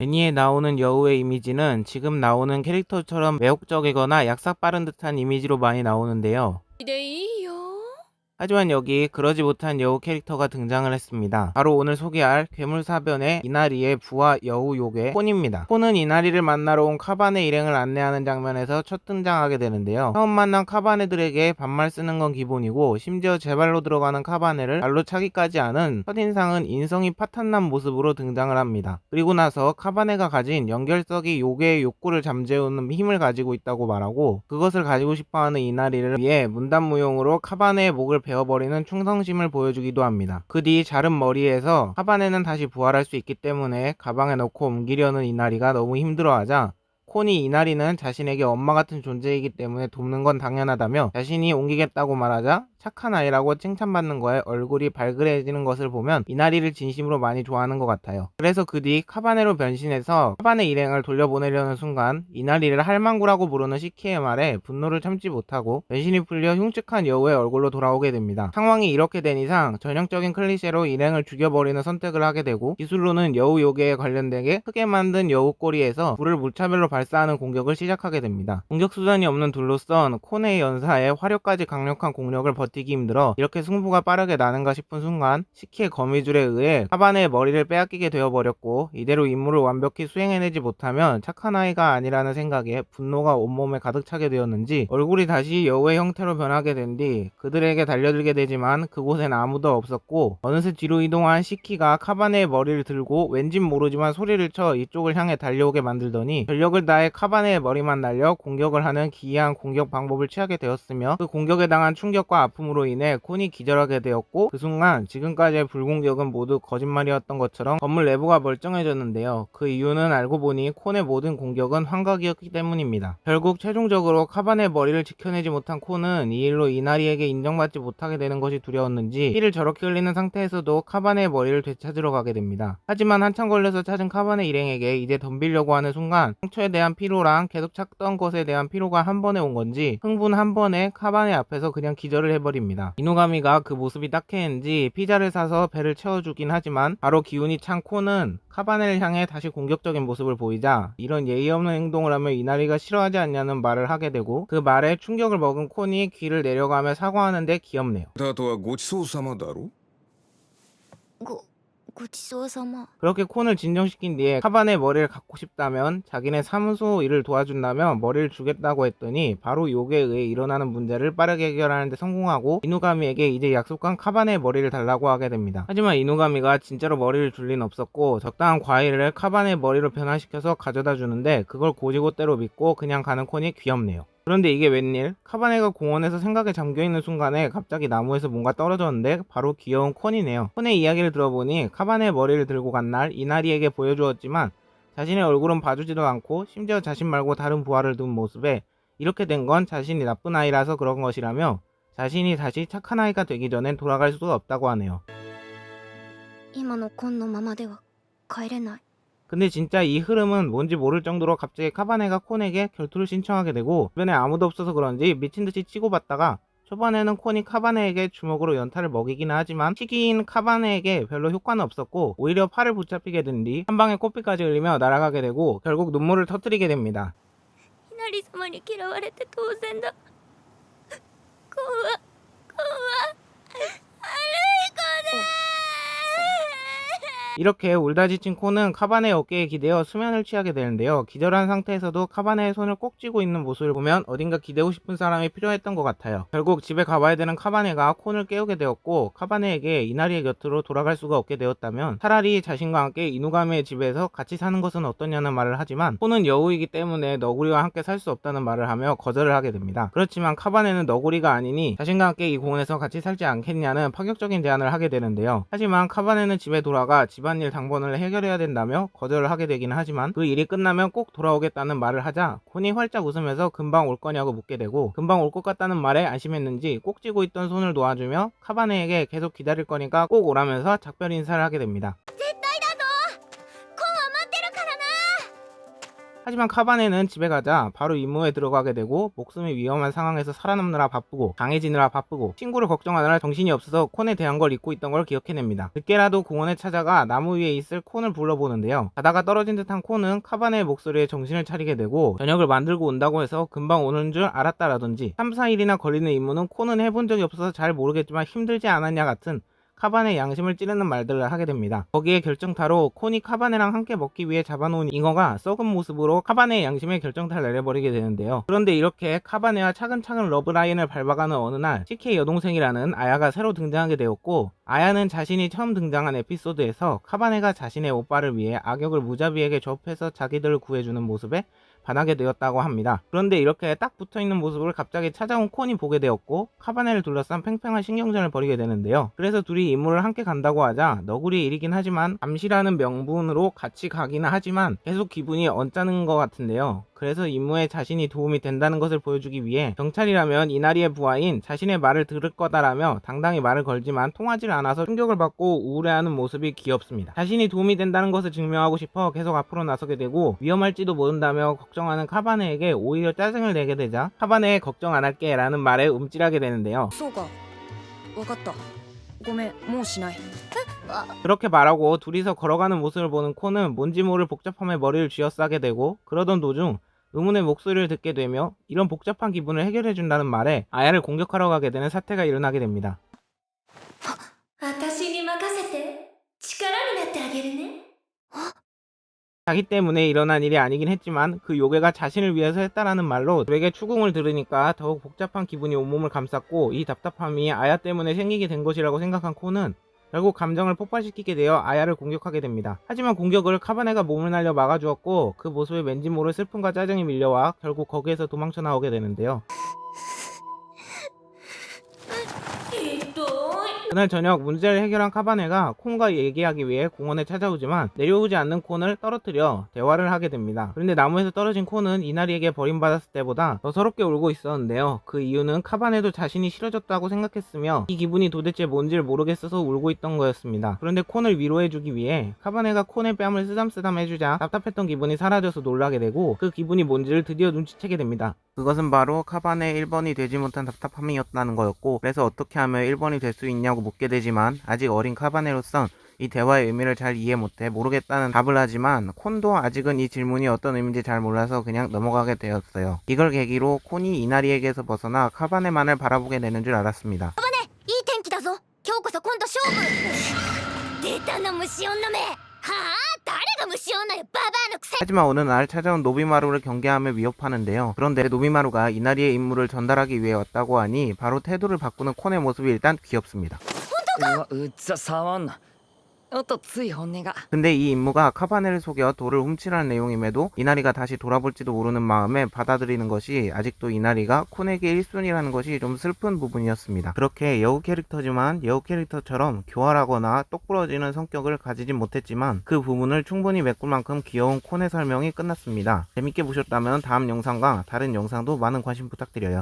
애니에 나오는 여우의 이미지는 지금 나오는 캐릭터처럼 매혹적이거나 약삭 빠른 듯한 이미지로 많이 나오는데요. 하지만 여기 그러지 못한 여우 캐릭터가 등장을 했습니다. 바로 오늘 소개할 괴물사변의 이나리의 부하 여우 요괴 폰입니다. 폰은 이나리를 만나러 온 카반의 일행을 안내하는 장면에서 첫 등장하게 되는데요. 처음 만난 카바네들에게 반말 쓰는 건 기본이고 심지어 제발로 들어가는 카바네를 발로 차기까지 하는 첫인상은 인성이 파탄난 모습으로 등장을 합니다. 그리고 나서 카바네가 가진 연결석이 요괴의 욕구를 잠재우는 힘을 가지고 있다고 말하고 그것을 가지고 싶어하는 이나리를 위해 문단무용으로 카바네의 목을 베어버리는 충성심을 보여주기도 합니다. 그 뒤 자른 머리에서 카바네는 다시 부활할 수 있기 때문에 가방에 넣고 옮기려는 이나리가 너무 힘들어하자 콘이 이나리는 자신에게 엄마 같은 존재이기 때문에 돕는 건 당연하다며 자신이 옮기겠다고 말하자 착한 아이라고 칭찬받는 거에 얼굴이 발그레해지는 것을 보면 이나리를 진심으로 많이 좋아하는 것 같아요. 그래서 그 뒤 카바네로 변신해서 카바네 일행을 돌려보내려는 순간 이나리를 할망구라고 부르는 시키의 말에 분노를 참지 못하고 변신이 풀려 흉측한 여우의 얼굴로 돌아오게 됩니다. 상황이 이렇게 된 이상 전형적인 클리셰로 일행을 죽여버리는 선택을 하게 되고 기술로는 여우 요괴에 관련되게 크게 만든 여우 꼬리에서 불을 무차별로 발사하는 공격을 시작하게 됩니다. 공격 수단이 없는 둘로선 코네의 연사에 화력까지 강력한 공력을 버티 기 힘들어 이렇게 승부가 빠르게 나는가 싶은 순간 시키의 거미줄에 의해 카바네의 머리를 빼앗기게 되어버렸고 이대로 임무를 완벽히 수행해내지 못하면 착한 아이가 아니라는 생각에 분노가 온몸에 가득 차게 되었는지 얼굴이 다시 여우의 형태로 변하게 된 뒤 그들에게 달려들게 되지만 그곳엔 아무도 없었고 어느새 뒤로 이동한 시키가 카바네의 머리를 들고 왠진 모르지만 소리를 쳐 이쪽을 향해 달려오게 만들더니 전력을 다해 카바네의 머리만 날려 공격을 하는 기이한 공격 방법을 취하게 되었으며 그 공격에 당한 충격과 아픔 으로 인해 콘이 기절하게 되었고 그 순간 지금까지의 불공격은 모두 거짓말이었던 것처럼 건물 내부가 멀쩡해졌는데요. 그 이유는 알고 보니 콘의 모든 공격은 환각이었기 때문입니다. 결국 최종적으로 카바네의 머리를 지켜내지 못한 콘은 이 일로 이나리에게 인정받지 못하게 되는 것이 두려웠는지 피를 저렇게 흘리는 상태에서도 카바네의 머리를 되찾으러 가게 됩니다. 하지만 한참 걸려서 찾은 카바네 일행에게 이제 덤비려고 하는 순간 상처에 대한 피로랑 계속 찾던 것에 대한 피로가 한 번에 온 건지 흥분 한 번에 카바네 앞에서 그냥 기절을 해버 해버립니다. 이노가미가 그 모습이 딱해인지 피자를 사서 배를 채워주긴 하지만 바로 기운이 찬 코는 카바넬을 향해 다시 공격적인 모습을 보이자 이런 예의 없는 행동을 하면 이나리가 싫어하지 않냐는 말을 하게 되고 그 말에 충격을 먹은 코니 귀를 내려가며 사과하는데 귀엽네요. 나도와 고치소사마다로? 고 그렇게 콘을 진정시킨 뒤에 카바네 머리를 갖고 싶다면 자기네 사무소 일을 도와준다면 머리를 주겠다고 했더니 바로 요게 의해 일어나는 문제를 빠르게 해결하는데 성공하고 이누가미에게 이제 약속한 카바네 머리를 달라고 하게 됩니다. 하지만 이누가미가 진짜로 머리를 줄 리는 없었고 적당한 과일을 카바네 머리로 변화시켜서 가져다 주는데 그걸 고지고대로 믿고 그냥 가는 콘이 귀엽네요. 그런데 이게 웬일? 카바네가 공원에서 생각에 잠겨있는 순간에 갑자기 나무에서 뭔가 떨어졌는데 바로 귀여운 콘이네요. 콘의 이야기를 들어보니 카바네 머리를 들고 간 날 이나리에게 보여주었지만 자신의 얼굴은 봐주지도 않고 심지어 자신 말고 다른 부하를 둔 모습에 이렇게 된 건 자신이 나쁜 아이라서 그런 것이라며 자신이 다시 착한 아이가 되기 전엔 돌아갈 수가 없다고 하네요. 今のコンのままでは帰れない 근데 진짜 이 흐름은 뭔지 모를 정도로 갑자기 카바네가 콘에게 결투를 신청하게 되고 주변에 아무도 없어서 그런지 미친듯이 치고받다가 초반에는 콘이 카바네에게 주먹으로 연타를 먹이기는 하지만 시기인 카바네에게 별로 효과는 없었고 오히려 팔을 붙잡히게 된 뒤 한 방에 코피까지 흘리며 날아가게 되고 결국 눈물을 터뜨리게 됩니다. ひなり様に嫌われて当然だ怖怖 이렇게 울다 지친 콘은 카바네의 어깨에 기대어 수면을 취하게 되는데요. 기절한 상태에서도 카바네의 손을 꼭 쥐고 있는 모습을 보면 어딘가 기대고 싶은 사람이 필요했던 것 같아요. 결국 집에 가봐야 되는 카바네가 콘을 깨우게 되었고 카바네에게 이나리의 곁으로 돌아갈 수가 없게 되었다면 차라리 자신과 함께 이누가미의 집에서 같이 사는 것은 어떠냐는 말을 하지만 콘은 여우이기 때문에 너구리와 함께 살 수 없다는 말을 하며 거절을 하게 됩니다. 그렇지만 카바네는 너구리가 아니니 자신과 함께 이 공원에서 같이 살지 않겠냐는 파격적인 제안을 하게 되는데요. 하지만 카바네는 집에 돌아가 집 안일 당번을 해결해야 된다며 거절을 하게 되기는 하지만 그 일이 끝나면 꼭 돌아오겠다는 말을 하자 콘이 활짝 웃으면서 금방 올 거냐고 묻게 되고 금방 올 것 같다는 말에 안심했는지 꼭 쥐고 있던 손을 놓아주며 카바네에게 계속 기다릴 거니까 꼭 오라면서 작별 인사를 하게 됩니다. 하지만 카바네는 집에 가자 바로 임무에 들어가게 되고 목숨이 위험한 상황에서 살아남느라 바쁘고 강해지느라 바쁘고 친구를 걱정하느라 정신이 없어서 콘에 대한 걸 잊고 있던 걸 기억해냅니다. 늦게라도 공원에 찾아가 나무 위에 있을 콘을 불러보는데요. 자다가 떨어진 듯한 콘은 카바네의 목소리에 정신을 차리게 되고 저녁을 만들고 온다고 해서 금방 오는 줄 알았다라든지 3, 4일이나 걸리는 임무는 콘은 해본 적이 없어서 잘 모르겠지만 힘들지 않았냐 같은 카바네 양심을 찌르는 말들을 하게 됩니다. 거기에 결정타로 콘이 카바네랑 함께 먹기 위해 잡아놓은 잉어가 썩은 모습으로 카바네의 양심에 결정타를 내려버리게 되는데요. 그런데 이렇게 카바네와 차근차근 러브라인을 밟아가는 어느 날 CK 여동생이라는 아야가 새로 등장하게 되었고 아야는 자신이 처음 등장한 에피소드에서 카바네가 자신의 오빠를 위해 악역을 무자비에게 접해서 자기들을 구해주는 모습에 반하게 되었다고 합니다. 그런데 이렇게 딱 붙어있는 모습을 갑자기 찾아온 콘이 보게 되었고 카바네를 둘러싼 팽팽한 신경전을 벌이게 되는데요. 그래서 둘이 임무를 함께 간다고 하자 너구리 일이긴 하지만 암시라는 명분으로 같이 가기는 하지만 계속 기분이 언짢은 것 같은데요. 그래서 임무에 자신이 도움이 된다는 것을 보여주기 위해 경찰이라면 이나리의 부하인 자신의 말을 들을 거다라며 당당히 말을 걸지만 통하지를 않아서 충격을 받고 우울해하는 모습이 귀엽습니다. 자신이 도움이 된다는 것을 증명하고 싶어 계속 앞으로 나서게 되고 위험할지도 모른다며 걱정하는 카바네에게 오히려 짜증을 내게 되자 카바네 걱정 안 할게 라는 말에 움찔하게 되는데요. 그렇게 말하고 둘이서 걸어가는 모습을 보는 코는 뭔지 모를 복잡함에 머리를 쥐어싸게 되고 그러던 도중 의문의 목소리를 듣게 되며 이런 복잡한 기분을 해결해준다는 말에 아야를 공격하러 가게 되는 사태가 일어나게 됩니다. 私に任せて力になってあげるね 자기 때문에 일어난 일이 아니긴 했지만 그 요괴가 자신을 위해서 했다라는 말로 그에게 추궁을 들으니까 더욱 복잡한 기분이 온몸을 감쌌고 이 답답함이 아야 때문에 생기게 된 것이라고 생각한 코는 결국 감정을 폭발시키게 되어 아야를 공격하게 됩니다. 하지만 공격을 카바네가 몸을 날려 막아주었고 그 모습에 왠지 모를 슬픔과 짜증이 밀려와 결국 거기에서 도망쳐 나오게 되는데요. 그날 저녁 문제를 해결한 카바네가 콘과 얘기하기 위해 공원에 찾아오지만 내려오지 않는 콘을 떨어뜨려 대화를 하게 됩니다. 그런데 나무에서 떨어진 콘은 이나리에게 버림받았을 때보다 더 서럽게 울고 있었는데요. 그 이유는 카바네도 자신이 싫어졌다고 생각했으며 이 기분이 도대체 뭔지를 모르겠어서 울고 있던 거였습니다. 그런데 콘을 위로해주기 위해 카바네가 콘의 뺨을 쓰담쓰담 해주자 답답했던 기분이 사라져서 놀라게 되고 그 기분이 뭔지를 드디어 눈치채게 됩니다. 그것은 바로 카반의 1번이 되지 못한 답답함이었다는 거였고 그래서 어떻게 하면 1번이 될 수 있냐고 묻게 되지만 아직 어린 카반에로선 이 대화의 의미를 잘 이해 못해 모르겠다는 답을 하지만 콘도 아직은 이 질문이 어떤 의미인지 잘 몰라서 그냥 넘어가게 되었어요. 이걸 계기로 콘이 이나리에게서 벗어나 카바네만을 바라보게 되는 줄 알았습니다. 카바네, 이 텐키다소. 겨우코서 콘도 쇼부. 대단한 무시한 놈에. 하? 誰が虫女よババアのくせ 하지만 어느 날 찾아온 노비마루를 경계하며 위협하는데요. 그런데 노비마루가 이나리의 임무를 전달하기 위해 왔다고 하니 바로 태도를 바꾸는 콘의 모습이 일단 귀엽습니다. うわうっざ触んなおっ とつい本音が 근데 이 임무가 카바네를 속여 돌을 훔치라는 내용임에도 이나리가 다시 돌아볼지도 모르는 마음에 받아들이는 것이 아직도 이나리가 콘에게 1순위라는 것이 좀 슬픈 부분이었습니다. 그렇게 여우 캐릭터지만 여우 캐릭터처럼 교활하거나 똑부러지는 성격을 가지진 못했지만 그 부분을 충분히 메꿀 만큼 귀여운 콘의 설명이 끝났습니다. 재밌게 보셨다면 다음 영상과 다른 영상도 많은 관심 부탁드려요.